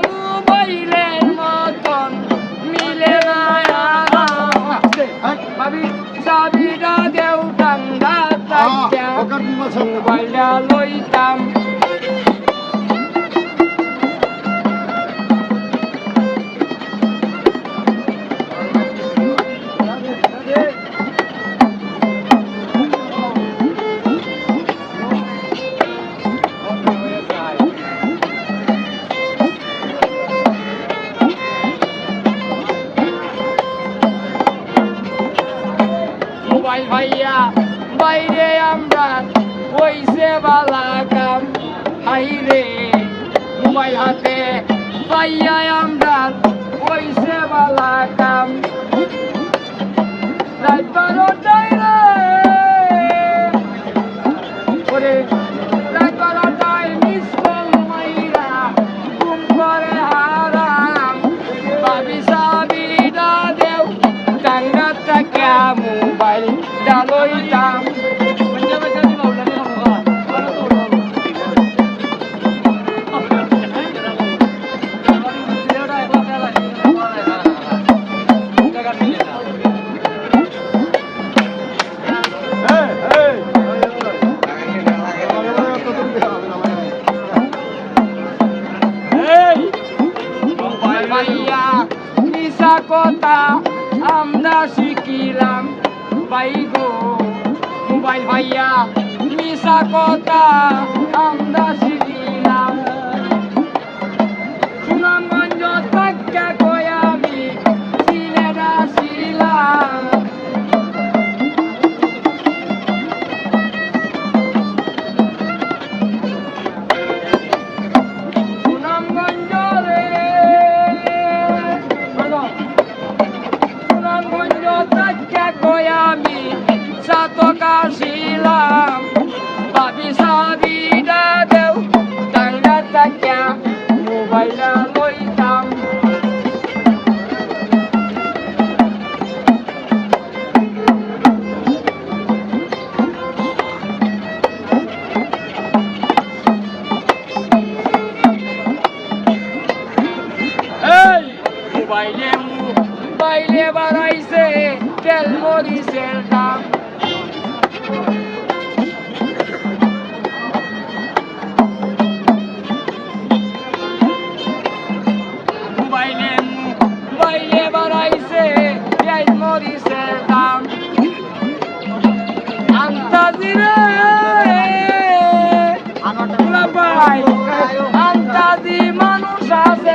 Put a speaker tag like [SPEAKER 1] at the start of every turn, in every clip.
[SPEAKER 1] চাকা মোবাইলের মতন মিলে না আরাম। মোবাইল ভাইয়া, বাইরে আমরা হইছে বালা কাম হাইরে, মোবাইল হাতে। পাইয়া আমরা হইছে বালা কাম রাত বারোটায় রে। রাত বারোটায় মিস কল মোবাইল ভাইয়া নিশা কথা আমরা শিখিলাম ভাই গো মোবাইল ভাইয়া নিশা কথা আমরা শিখিলাম। সুনামগঞ্জ তাক্কা বাড়াইছে তেল মরিচের দাম। মোবাইলে বাড়াইছে তেল মরিচের দাম। আন্তাজিরে আন্তাজি মানুষ আছে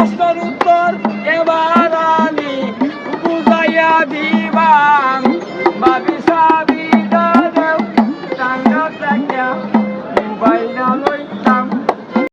[SPEAKER 1] প্রশ্নের উত্তর এবার আমি বুঝাইয়া দিই।